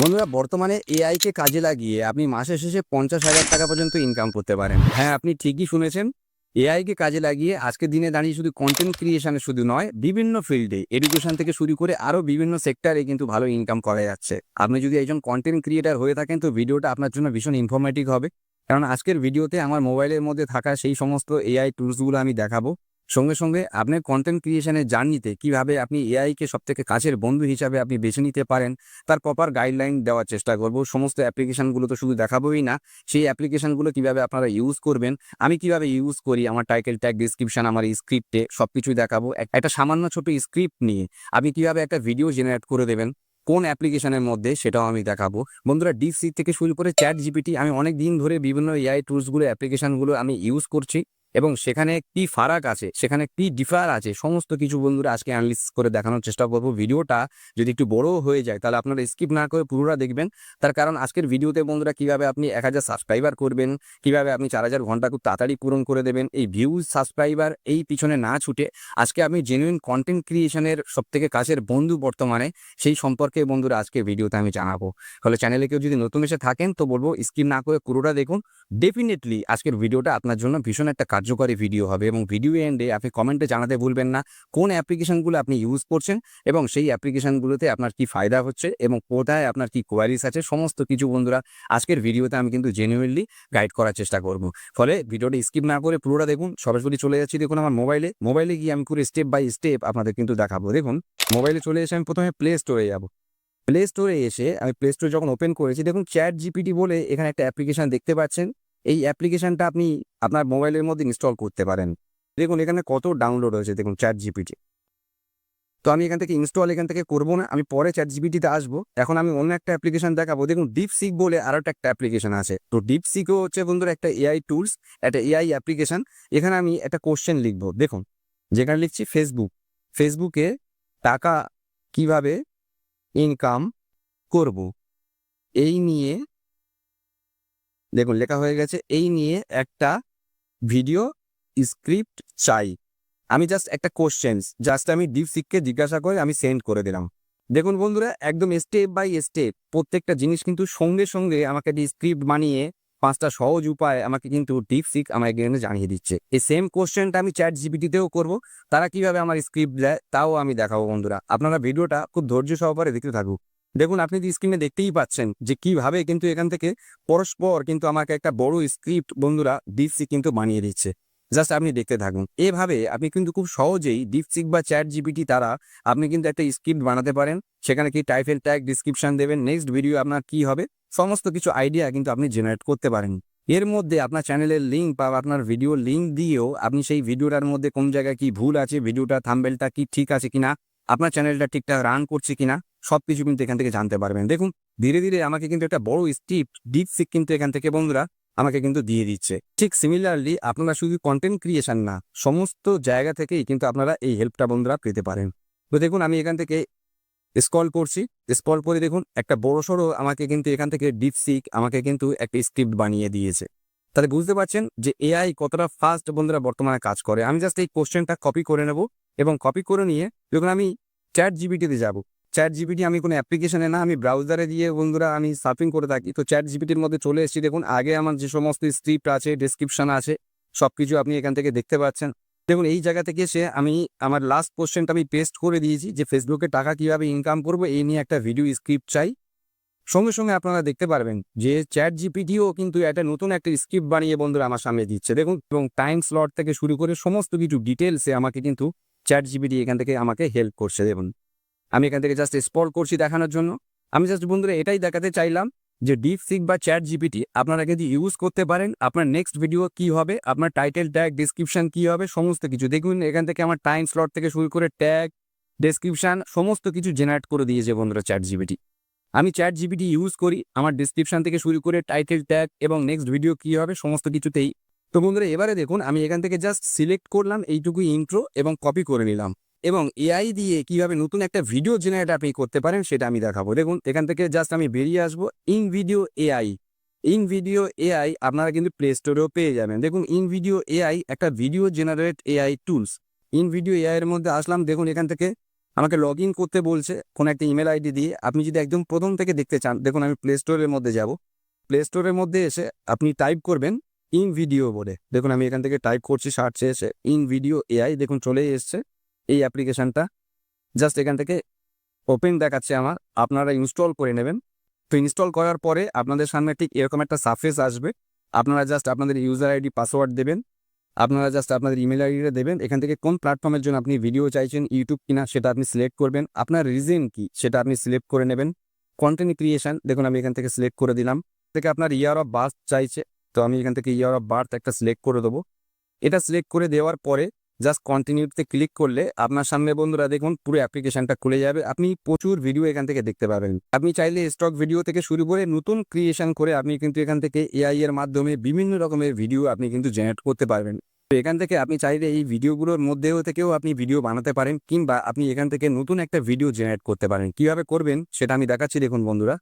বন্ধুরা, বর্তমানে এআই কে কাজে লাগিয়ে আপনি মাসের শেষে পঞ্চাশ হাজার টাকা পর্যন্ত ইনকাম করতে পারেন। হ্যাঁ আপনি ঠিকই শুনেছেন এআই কে কাজে লাগিয়ে আজকে দিনে দাঁড়িয়ে শুধু কন্টেন্ট ক্রিয়েশনে শুধু নয়, বিভিন্ন ফিল্ডে এডুকেশন থেকে শুরু করে আরও বিভিন্ন সেক্টরে কিন্তু ভালো ইনকাম করা যাচ্ছে। আপনি যদি একজন কন্টেন্ট ক্রিয়েটার হয়ে থাকেন, তো ভিডিওটা আপনার জন্য ভীষণ ইনফরমেটিভ হবে। কারণ আজকের ভিডিওতে আমার মোবাইলের মধ্যে থাকা সেই সমস্ত এআই টুলসগুলো আমি দেখাবো। সঙ্গে সঙ্গে আপনার কন্টেন্ট ক্রিয়েশনের জার্নিতে কীভাবে আপনি এআইকে সব থেকে কাছের বন্ধু হিসাবে আপনি বেছে নিতে পারেন, তার প্রপার গাইডলাইন দেওয়ার চেষ্টা করব। সমস্ত অ্যাপ্লিকেশনগুলো তো শুধু দেখাবোই না, সেই অ্যাপ্লিকেশনগুলো কীভাবে আপনারা ইউজ করবেন, আমি কীভাবে ইউজ করি, আমার টাইটেল ট্যাগ ডিসক্রিপশন আমার স্ক্রিপ্টে সব কিছুই দেখাবো। একটা সামান্য ছোট স্ক্রিপ্ট নিয়ে আপনি কীভাবে একটা ভিডিও জেনারেট করে দেবেন, কোন অ্যাপ্লিকেশনের মধ্যে সেটাও আমি দেখাবো। বন্ধুরা ডিসি থেকে শুরু করে চ্যাট জিপিটি আমি অনেক দিন ধরে বিভিন্ন এআই টুলসগুলো অ্যাপ্লিকেশনগুলো আমি ইউজ করছি। এবং সেখানে কি ফারাক আছে, সেখানে কি ডিফার আছে, সমস্ত কিছু বন্ধুরা আজকে অ্যানালিস করে দেখানোর চেষ্টা করব। ভিডিওটা যদি একটু বড় হয়ে যায়, তাহলে আপনারা স্কিপ না করে পুরোটা দেখবেন। তার কারণ আজকের ভিডিওতে বন্ধুরা কীভাবে আপনি এক হাজার সাবস্ক্রাইবার করবেন, কীভাবে আপনি চার হাজার ঘণ্টা খুব তাড়াতাড়ি পূরণ করে দেবেন, এই ভিউজ সাবস্ক্রাইবার এই পিছনে না ছুটে আজকে আমি জেনুইন কন্টেন্ট ক্রিয়েশনের সব থেকে কাছের বন্ধু বর্তমানে, সেই সম্পর্কে বন্ধুরা আজকে ভিডিওতে আমি জানাব। ফলে চ্যানেলে কেউ যদি নতুন এসে থাকেন, তো বলব স্কিপ না করে পুরোটা দেখুন। ডেফিনেটলি আজকের ভিডিওটা আপনার জন্য ভীষণ একটা কার্যকরী ভিডিও হবে এবং ভিডিও এন্ডে আপনি কমেন্টে জানাতে ভুলবেন না কোন অ্যাপ্লিকেশনগুলো আপনি ইউজ করছেন এবং সেই অ্যাপ্লিকেশনগুলোতে আপনার কি ফায়দা হচ্ছে এবং কোথায় আপনার কি কোয়ারিস আছে, সমস্ত কিছু বন্ধুরা আজকের ভিডিওতে আমি কিন্তু জেনুইনলি গাইড করার চেষ্টা করব। ফলে ভিডিওটা স্কিপ না করে পুরোটা দেখুন, সরাসরি চলে যাচ্ছি দেখুন আমার মোবাইলে মোবাইলে গিয়ে আমি করে স্টেপ বাই স্টেপ আপনাদের কিন্তু দেখাবো। দেখুন মোবাইলে চলে এসে আমি প্রথমে প্লে স্টোরে যাব। প্লে স্টোরে এসে আমি প্লে স্টোর যখন ওপেন করেছি, দেখুন চ্যাট জিপিটি বলে এখানে একটা অ্যাপ্লিকেশন দেখতে পাচ্ছেন। এই অ্যাপ্লিকেশনটা আপনি আপনার মোবাইলের মধ্যে ইনস্টল করতে পারেন। দেখুন, এখানে কত ডাউনলোড হয়েছে, দেখুন চ্যাট জিপিটি তো আমি এখান থেকে ইনস্টল এখান থেকে করব না, আমি পরে চ্যাট জিপিটিতে আসব। এখন আমি অন্য একটা অ্যাপ্লিকেশন দেখাবো। দেখুন ডিপ সিক বলে আরও একটা অ্যাপ্লিকেশন আছে। তো ডিপ সিকও হচ্ছে বন্ধুরা একটা এআই টুলস একটা এআই অ্যাপ্লিকেশন এখানে আমি একটা কোশ্চেন লিখব। দেখুন, যেখানে লিখছি ফেসবুক ফেসবুকে টাকা কীভাবে ইনকাম করব? এই নিয়ে দেখুন, লেখা হয়ে গেছে, এই নিয়ে একটা ভিডিও স্ক্রিপ্ট চাই। আমি জাস্ট একটা কোশ্চেন জাস্ট আমি ডিপসিককে জিজ্ঞাসা করে আমি সেন্ড করে দিলাম। দেখুন বন্ধুরা, একদম স্টেপ বাই স্টেপ প্রত্যেকটা জিনিস কিন্তু সঙ্গে সঙ্গে আমাকে একটা স্ক্রিপ্ট বানিয়ে পাঁচটা সহজ উপায় আমাকে কিন্তু ডিপসিক আমাকে এখানে জানিয়ে দিচ্ছে। এই সেম কোশ্চেনটা আমি চ্যাট জিপিটিতেও করব, তারা কীভাবে আমার স্ক্রিপ্ট দেয়, তাও আমি দেখাবো বন্ধুরা। আপনারা ভিডিওটা খুব ধৈর্য সহকারে দেখতে থাকুক দেখুন, আপনি স্ক্রিনে দেখতেই পাচ্ছেন যে কীভাবে কিন্তু এখান থেকে পরস্পর কিন্তু আমাকে একটা বড় স্ক্রিপ্ট বন্ধুরা ডিপসিক কিন্তু বানিয়ে দিচ্ছে। জাস্ট আপনি দেখতে থাকুন। এভাবে আপনি কিন্তু খুব সহজেই ডিপসিক বা চ্যাট জিপিটি তারা আপনি কিন্তু একটা স্ক্রিপ্ট বানাতে পারেন। সেখানে কি টাইটেল ট্যাগ ডিসক্রিপশন দেবেন নেক্সট ভিডিও আপনার কি হবে, সমস্ত কিছু আইডিয়া কিন্তু আপনি জেনারেট করতে পারেন। এর মধ্যে আপনার চ্যানেলের লিঙ্ক বা আপনার ভিডিও লিঙ্ক দিয়েও আপনি সেই ভিডিওটার মধ্যে কোন জায়গায় কি ভুল আছে ভিডিওটা থাম্বেলটা কি ঠিক আছে কিনা, আপনার চ্যানেলটা ঠিকঠাক রান করছে কিনা সব কিছু কিন্তু এখান থেকে জানতে পারবেন। দেখুন, ধীরে ধীরে আমাকে কিন্তু একটা বড় স্ক্রিপ্ট ডিপ সিক কিন্তু এখান থেকে বন্ধুরা আমাকে কিন্তু দিয়ে দিচ্ছে। ঠিক সিমিলারলি আপনারা শুধু কন্টেন্ট ক্রিয়েশন না, সমস্ত জায়গা থেকেই কিন্তু আপনারা এই হেল্পটা বন্ধুরা পেতে পারেন। তো দেখুন, আমি এখান থেকে স্কল করছি। স্কল করে দেখুন, একটা বড় সড়ো আমাকে কিন্তু এখান থেকে ডিপসিক আমাকে কিন্তু একটা স্ক্রিপ্ট বানিয়ে দিয়েছে। তাহলে বুঝতে পারছেন যে এআই কতটা ফাস্ট বন্ধুরা বর্তমানে কাজ করে। আমি জাস্ট এই কোশ্চেনটা কপি করে নেব এবং কপি করে নিয়ে যখন আমি চ্যাট জিবিটিতে যাব চ্যাট জিপিটি আমি কোনো অ্যাপ্লিকেশনে না, আমি ব্রাউজারে দিয়ে বন্ধুরা আমি সার্ফিং করে থাকি। তো চ্যাট জিপিটির মধ্যে চলে এসেছি। দেখুন, আগে আমার যে সমস্ত স্ক্রিপ্ট আছে ডেসক্রিপশন আছে সব কিছু আপনি এখান থেকে দেখতে পাচ্ছেন। দেখুন, এই জায়গা থেকে এসে আমি আমার লাস্ট কোশ্চেনটা আমি পেস্ট করে দিয়েছি যে ফেসবুকে টাকা কীভাবে ইনকাম করব, এই নিয়ে একটা ভিডিও স্ক্রিপ্ট চাই। সঙ্গে সঙ্গে আপনারা দেখতে পারবেন যে চ্যাট জিপিটিও কিন্তু একটা নতুন একটা স্ক্রিপ্ট বানিয়ে বন্ধুরা আমার সামনে দিচ্ছে। দেখুন, এবং টাইম স্লট থেকে শুরু করে সমস্ত কিছু ডিটেলসে আমাকে কিন্তু চ্যাট জিপিটি এখান থেকে আমাকে হেল্প করছে। দেখুন আমি এখান থেকে জাস্ট স্পল করছি দেখানোর জন্য। আমি জাস্ট বন্ধুরা এটাই দেখাতে চাইলাম যে ডিপ সিক বা চ্যাট জিপিটি আপনারা যদি ইউজ করতে পারেন, আপনার নেক্সট ভিডিও কি হবে, আপনার টাইটেল ট্যাগ ডিসক্রিপশন কি হবে, সমস্ত কিছু। দেখুন, এখান থেকে আমার টাইম স্লট থেকে শুরু করে ট্যাগ ডেসক্রিপশন সমস্ত কিছু জেনারেট করে দিয়েছে বন্ধুরা চ্যাট জিপিটি আমি চ্যাট জিপিটি ইউজ করি, আমার ডিসক্রিপশন থেকে শুরু করে টাইটেল ট্যাগ এবং নেক্সট ভিডিও কি হবে, সমস্ত কিছুতেই। তো বন্ধুরা, এবারে দেখুন, আমি এখান থেকে জাস্ট সিলেক্ট করলাম এইটুকু ইন্ট্রো এবং কপি করে নিলাম। এবং এআই দিয়ে কীভাবে নতুন একটা ভিডিও জেনারেট আপনি করতে পারেন, সেটা আমি দেখাবো। দেখুন, এখান থেকে জাস্ট আমি বেরিয়ে আসব। InVideo AI InVideo AI আপনারা কিন্তু প্লে স্টোরেও পেয়ে যাবেন। দেখুন ইন ভিডিও এআই একটা video generate AI tools InVideo AI এর মধ্যে আসলাম, দেখুন এখান থেকে আমাকে লগ ইন করতে বলছে, কোনো একটা ইমেল আইডি দিয়ে। আপনি যদি একদম প্রথম থেকে দেখতে চান, দেখুন আমি প্লে স্টোরের মধ্যে যাব। প্লে স্টোরের মধ্যে এসে আপনি টাইপ করবেন ইন ভিডিও বলে। দেখুন, আমি এখান থেকে টাইপ করছি সার্চে এসে। ইন ভিডিও এআই দেখুন, চলেই এসছে। এই অ্যাপ্লিকেশনটা। জাস্ট এখান থেকে ওপেন দেখাচ্ছে আমার। আপনারা ইনস্টল করে নেবেন। তো ইনস্টল করার পরে আপনাদের সামনে ঠিক এরকম একটা সার্ফেস আসবে। আপনারা জাস্ট আপনাদের ইউজার আইডি পাসওয়ার্ড দেবেন। আপনারা জাস্ট আপনাদের ইমেল আইডিটা দেবেন। এখান থেকে কোন প্ল্যাটফর্মের জন্য আপনি ভিডিও চাইছেন ইউটিউব কিনা, সেটা আপনি সিলেক্ট করবেন। আপনার রিজন কি, সেটা আপনি সিলেক্ট করে নেবেন। কন্টেন্ট ক্রিয়েশন দেখুন আমি এখান থেকে সিলেক্ট করে দিলাম। থেকে আপনার ইয়ার অফ বার্থ চাইছে। তো আমি এখান থেকে ইয়ার অফ বার্থ একটা সিলেক্ট করে দেবো। এটা সিলেক্ট করে দেওয়ার পরে জাস্ট কন্টিনিউতে ক্লিক করলে আপনার সামনে বন্ধুরা দেখুন পুরো অ্যাপ্লিকেশনটা খুলে যাবে। আপনি প্রচুর ভিডিও এখান থেকে দেখতে পাবেন। আপনি চাইলে স্টক ভিডিও থেকে শুরু করে নতুন ক্রিয়েশন করে আপনি কিন্তু এখান থেকে এআই এর মাধ্যমে বিভিন্ন রকমের ভিডিও আপনি কিন্তু জেনারেট করতে পারবেন। তো এখান থেকে আপনি চাইলে এই ভিডিওগুলোর মধ্যেও থেকেও আপনি ভিডিও বানাতে পারেন কিংবা আপনি এখান থেকে নতুন একটা ভিডিও জেনারেট করতে পারেন। কীভাবে করবেন সেটা আমি দেখাচ্ছি দেখুন বন্ধুরা।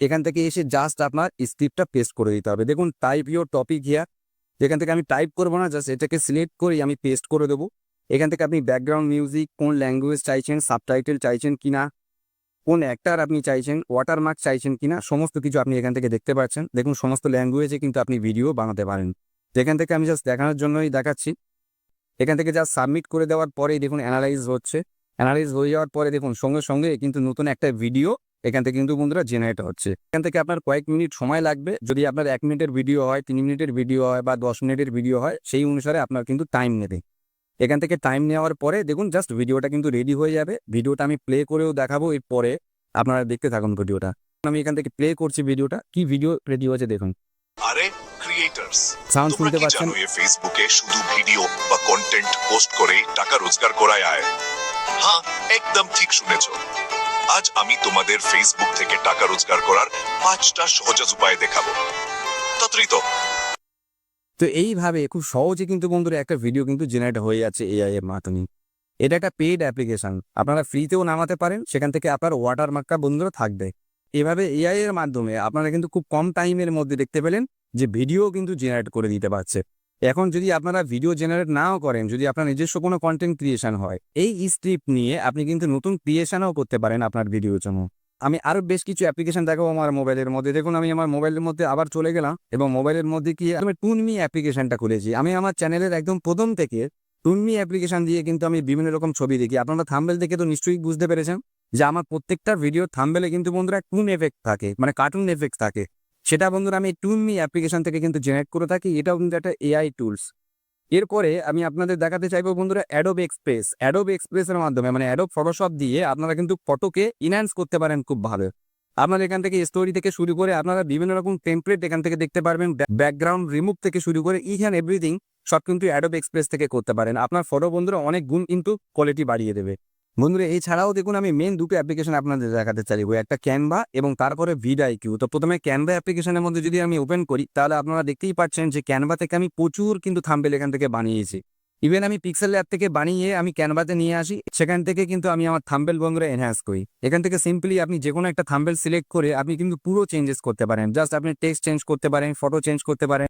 এখান থেকে এসে জাস্ট আপনার স্ক্রিপ্টটা পেস্ট করে দিতে হবে। দেখুন টাইপ ইউর টপিক হিয়ার যেখান থেকে আমি টাইপ করব না জাস্ট এটাকে সিলেক্ট করে, আমি পেস্ট করে দেবো। এখান থেকে আপনি ব্যাকগ্রাউন্ড মিউজিক কোন ল্যাঙ্গুয়েজ চাইছেন সাবটাইটেল চাইছেন কিনা, কোন অ্যাক্টার আপনি চাইছেন ওয়াটারমার্ক চাইছেন কিনা, সমস্ত কিছু আপনি এখান থেকে দেখতে পাচ্ছেন। দেখুন, সমস্ত ল্যাঙ্গুয়েজে কিন্তু আপনি ভিডিও বানাতে পারেন। এখান থেকে আমি জাস্ট দেখানোর জন্যই দেখাচ্ছি। এখান থেকে জাস্ট সাবমিট করে দেওয়ার পরেই দেখুন অ্যানালাইজ হচ্ছে। অ্যানালাইজ হয়ে যাওয়ার পরে দেখুন, সঙ্গে সঙ্গে কিন্তু নতুন একটা ভিডিও এখান থেকে কিন্তু বন্ধুরা জেনারেট হচ্ছে। এখান থেকে আপনার কয়েক মিনিট সময় লাগবে। যদি আপনার এক মিনিটের ভিডিও হয় তিন মিনিটের ভিডিও হয় বা দশ মিনিটের ভিডিও হয় সেই অনুসারে আপনার কিন্তু টাইম নেবে। এখান থেকে টাইম নেওয়ার পরে দেখুন জাস্ট ভিডিওটা কিন্তু রেডি হয়ে যাবে। ভিডিওটা আমি প্লে করেও দেখাবো এর পরে আপনারা দেখতে থাকুন ভিডিওটা। আমি এখান থেকে প্লে করছি ভিডিওটা। কি ভিডিও রেডি হয়েছে দেখুন। আরে ক্রিয়েটার্স সাউন্ড শুনতে পাচ্ছেন? ফেসবুকে শুধু ভিডিও বা কন্টেন্ট পোস্ট করে টাকা রোজগার করায় আয়? হ্যাঁ একদম ঠিক শুনেছো। আজ আমি তোমাদের ফেসবুক থেকে টাকা রোজগার করার পাঁচটা সহজ উপায় দেখাবো। তত্রিত। তো এইভাবে খুব সহজে কিন্তু বন্ধুরা একটা ভিডিও কিন্তু জেনারেট হয়ে যাচ্ছে এআই এর মাধ্যমে। এটা একটা পেইড অ্যাপ্লিকেশন আপনারা ফ্রিতেও নামাতে পারেন, সেখান থেকে আপনার ওয়াটারমার্কটা বন্ধুরা থাকবে। এভাবে এআই এর মাধ্যমে আপনারা কিন্তু খুব কম টাইমের মধ্যে দেখতে পেলেন যে ভিডিও কিন্তু জেনারেট করে দিতে পারছে। এখন যদি আপনারা ভিডিও জেনারেট নাও করেন, যদি আপনার নিজস্ব কোনো কন্টেন্ট ক্রিয়েশন হয়, এই স্ক্রিপ্ট নিয়ে আপনি কিন্তু নতুন ক্রিয়েশনও করতে পারেন আপনার ভিডিওর জন্য। আমি আরও বেশ কিছু অ্যাপ্লিকেশন দেখাবো আমার মোবাইলের মধ্যে। দেখুন, আমি আমার মোবাইলের মধ্যে আবার চলে গেলাম এবং মোবাইলের মধ্যে কি আমি টুনমি অ্যাপ্লিকেশনটা খুলেছি। আমি আমার চ্যানেলের একদম প্রথম থেকে টুনমি অ্যাপ্লিকেশন দিয়ে কিন্তু আমি বিভিন্ন রকম ছবি দেখি। আপনারা থাম্বেল দেখে তো নিশ্চয়ই বুঝতে পেরেছেন যে আমার প্রত্যেকটা ভিডিও থাম্বেলে কিন্তু বন্ধুরা টুন এফেক্ট থাকে মানে কার্টুন এফেক্ট থাকে। সেটা বন্ধুরা আমি টুনমি অ্যাপ্লিকেশন থেকে কিন্তু জেনারেট করে থাকি। এটাও কিন্তু একটা এআই টুলস এরপরে আমি আপনাদের দেখাতে চাইব বন্ধুরা অ্যাডোব এক্সপ্রেস অ্যাডোব এক্সপ্রেসের মাধ্যমে মানে অ্যাডোব ফটোশপ দিয়ে আপনারা কিন্তু ফটোকে ইনহ্যান্স করতে পারেন খুব ভালো। আপনারা এখান থেকে স্টোরি থেকে শুরু করে আপনারা বিভিন্ন রকম টেমপ্লেট এখান থেকে দেখতে পারবেন ব্যাকগ্রাউন্ড রিমুভ থেকে শুরু করে ইচ অ্যান্ড এভরিথিং সব কিন্তু অ্যাডোব এক্সপ্রেস থেকে করতে পারেন। আপনার ফটো বন্ধুরা অনেক গুণ কিন্তু কোয়ালিটি বাড়িয়ে দেবে। বন্ধুরা, এছাড়াও দেখুন, আমি মেন দুটো অ্যাপ্লিকেশন আপনাদের দেখাতে চাইব। একটা ক্যানভা এবং তারপরে ভিডাই কিউ তো প্রথমে ক্যানভা অ্যাপ্লিকেশনের মধ্যে যদি আমি ওপেন করি, তাহলে আপনারা দেখতেই পাচ্ছেন যে ক্যানভা থেকে আমি প্রচুর কিন্তু থাম্বেল এখান থেকে বানিয়েছি। ইভেন আমি পিক্সেল অ্যাপ থেকে বানিয়ে আমি ক্যানভাতে নিয়ে আসি, সেখান থেকে কিন্তু আমি আমার থাম্বেল বন্ধুরা এনহ্যান্স করি। এখান থেকে সিম্পলি আপনি যে কোনো একটা থাম্বেল সিলেক্ট করে আপনি কিন্তু পুরো চেঞ্জেস করতে পারেন। জাস্ট আপনি টেক্সট চেঞ্জ করতে পারেন ফটো চেঞ্জ করতে পারেন।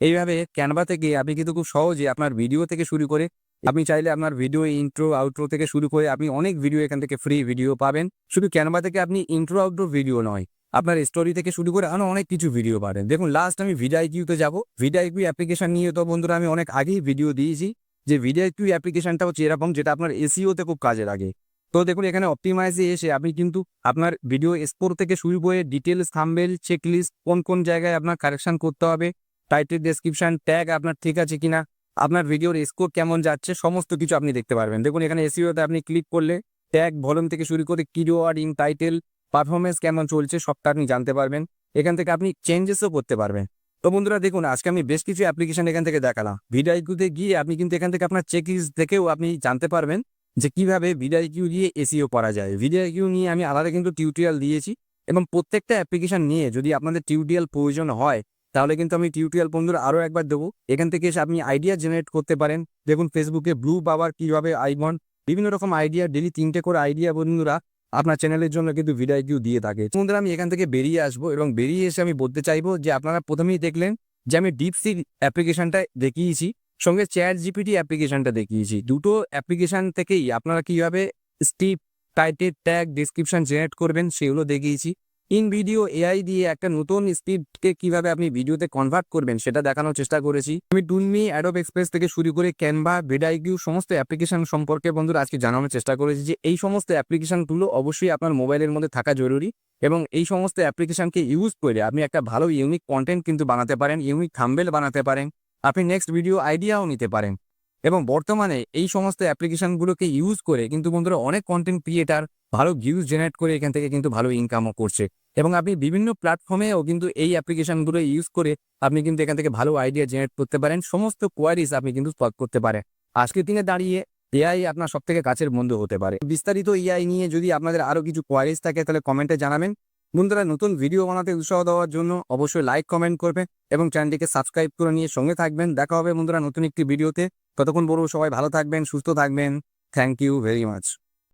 এইভাবে ক্যানভা থেকে আপনি কিন্তু খুব সহজে আপনার ভিডিও থেকে শুরু করে আপনি চাইলে আপনার ভিডিও ইন্ট্রো আউট্রো থেকে শুরু করে আপনি অনেক ভিডিও এখান থেকে ফ্রি ভিডিও পাবেন। শুধু ক্যানভা থেকে আপনি ইন্ট্রো আউট্রো ভিডিও নয়, আপনার স্টোরি থেকে শুরু করে আরও অনেক কিছু ভিডিও পাবেন। দেখুন লাস্ট আমি ভিডিআইকিউতে যাব। ভিডিআইকিউ অ্যাপ্লিকেশন নিয়ে তো বন্ধুরা আমি অনেক আগেই ভিডিও দিয়েছি যে ভিডিআইকিউ অ্যাপ্লিকেশনটা হচ্ছে এরকম যেটা আপনার এসিওতে খুব কাজে লাগে। তো দেখুন, এখানে অপটিমাইজে এসে আপনি কিন্তু আপনার ভিডিও এক্সপোর্ট থেকে শুরু করে ডিটেলস থাম্বেল চেকলিস্ট কোন কোন জায়গায় আপনার কারেকশন করতে হবে টাইটেল ডেসক্রিপশন ট্যাগ আপনার ঠিক আছে কিনা আপনার ভিডিওর স্কোর কেমন যাচ্ছে, সমস্ত কিছু আপনি দেখতে পারবেন। দেখুন, এখানে এসিওতে আপনি ক্লিক করলে ট্যাগ ভলিউম থেকে শুরু করে কিওয়ার্ড ইন টাইটেল পারফরমেন্স কেমন চলছে, সবটা আপনি জানতে পারবেন। এখান থেকে আপনি চেঞ্জেসও করতে পারবেন। তো বন্ধুরা, দেখুন, আজকে আমি বেশ কিছু অ্যাপ্লিকেশন এখান থেকে দেখালাম। ভিডিআইকিউতে গিয়ে আপনি কিন্তু এখান থেকে আপনার চেক লিস্ট থেকেও আপনি জানতে পারবেন যে কীভাবে ভিডিআইকিউ দিয়ে এসিও করা যায়। ভিডিআইকিউ নিয়ে আমি আলাদা কিন্তু টিউটোরিয়াল দিয়েছি এবং প্রত্যেকটা অ্যাপ্লিকেশন নিয়ে যদি আপনাদের টিউটোরিয়াল প্রয়োজন হয় তাহলে কিন্তু আমি টিউটোরিয়াল বন্ধুরা আরও একবার দেবো। এখান থেকে এসে আপনি আইডিয়া জেনারেট করতে পারেন। দেখুন ফেসবুকে ব্লু পাওয়ার কীভাবে আইবন বিভিন্ন রকম আইডিয়া ডেলি তিনটে করে আইডিয়া বন্ধুরা আপনার চ্যানেলের জন্য কিন্তু ভিডিও কিউ দিয়ে থাকে। বন্ধুরা, আমি এখান থেকে বেরিয়ে আসব এবং বেরিয়ে এসে আমি বলতে চাইব যে আপনারা প্রথমেই দেখলেন যে আমি ডিপসি অ্যাপ্লিকেশনটা দেখিয়েছি, সঙ্গে চ্যাট জিপিটি অ্যাপ্লিকেশনটা দেখিয়েছি। দুটো অ্যাপ্লিকেশন থেকেই আপনারা কীভাবে স্টিপ টাইটেড ট্যাগ ডিসক্রিপশন জেনারেট করবেন সেগুলো দেখিয়েছি। ইন ভিডিও এআই দিয়ে একটা নতুন স্ক্রিপ্টকে কীভাবে আপনি ভিডিওতে কনভার্ট করবেন, সেটা দেখানোর চেষ্টা করেছি। আমি টুনমি অ্যাডোব এক্সপ্রেস থেকে শুরু করে ক্যানভা ভিডাইকিউ সমস্ত অ্যাপ্লিকেশন সম্পর্কে বন্ধুরা আজকে জানানোর চেষ্টা করেছি যে এই সমস্ত অ্যাপ্লিকেশনগুলো অবশ্যই আপনার মোবাইলের মধ্যে থাকা জরুরি এবং এই সমস্ত অ্যাপ্লিকেশনকে ইউজ করে আপনি একটা ভালো ইউনিক কন্টেন্ট কিন্তু বানাতে পারেন ইউনিক থাম্বেল বানাতে পারেন, আপনি নেক্সট ভিডিও আইডিয়াও নিতে পারেন। এবং বর্তমানে এই সমস্ত অ্যাপ্লিকেশনগুলোকে ইউজ করে কিন্তু বন্ধুরা অনেক কন্টেন্ট ক্রিয়েটার ভালো ভিউজ জেনারেট করে এখান থেকে কিন্তু ভালো ইনকামও করছে। এবং আপনি বিভিন্ন প্ল্যাটফর্মেও কিন্তু এই অ্যাপ্লিকেশনগুলো ইউজ করে আপনি কিন্তু এখান থেকে ভালো আইডিয়া জেনারেট করতে পারেন। সমস্ত কোয়ারিজ আপনি কিন্তু সলভ করতে পারেন। আজকের দিনে দাঁড়িয়ে এআই আপনার সব থেকে কাছের বন্ধু হতে পারে। বিস্তারিত এআই নিয়ে যদি আপনাদের আরও কিছু কোয়ারিজ থাকে, তাহলে কমেন্টে জানাবেন। বন্ধুরা, নতুন ভিডিও বানাতে উৎসাহ দেওয়ার জন্য অবশ্যই লাইক কমেন্ট করবেন এবং চ্যানেলটিকে সাবস্ক্রাইব করে নিয়ে সঙ্গে থাকবেন। দেখা হবে বন্ধুরা নতুন একটি ভিডিওতে ততক্ষণ বলব সবাই ভালো থাকবেন, সুস্থ থাকবেন। Thank you very much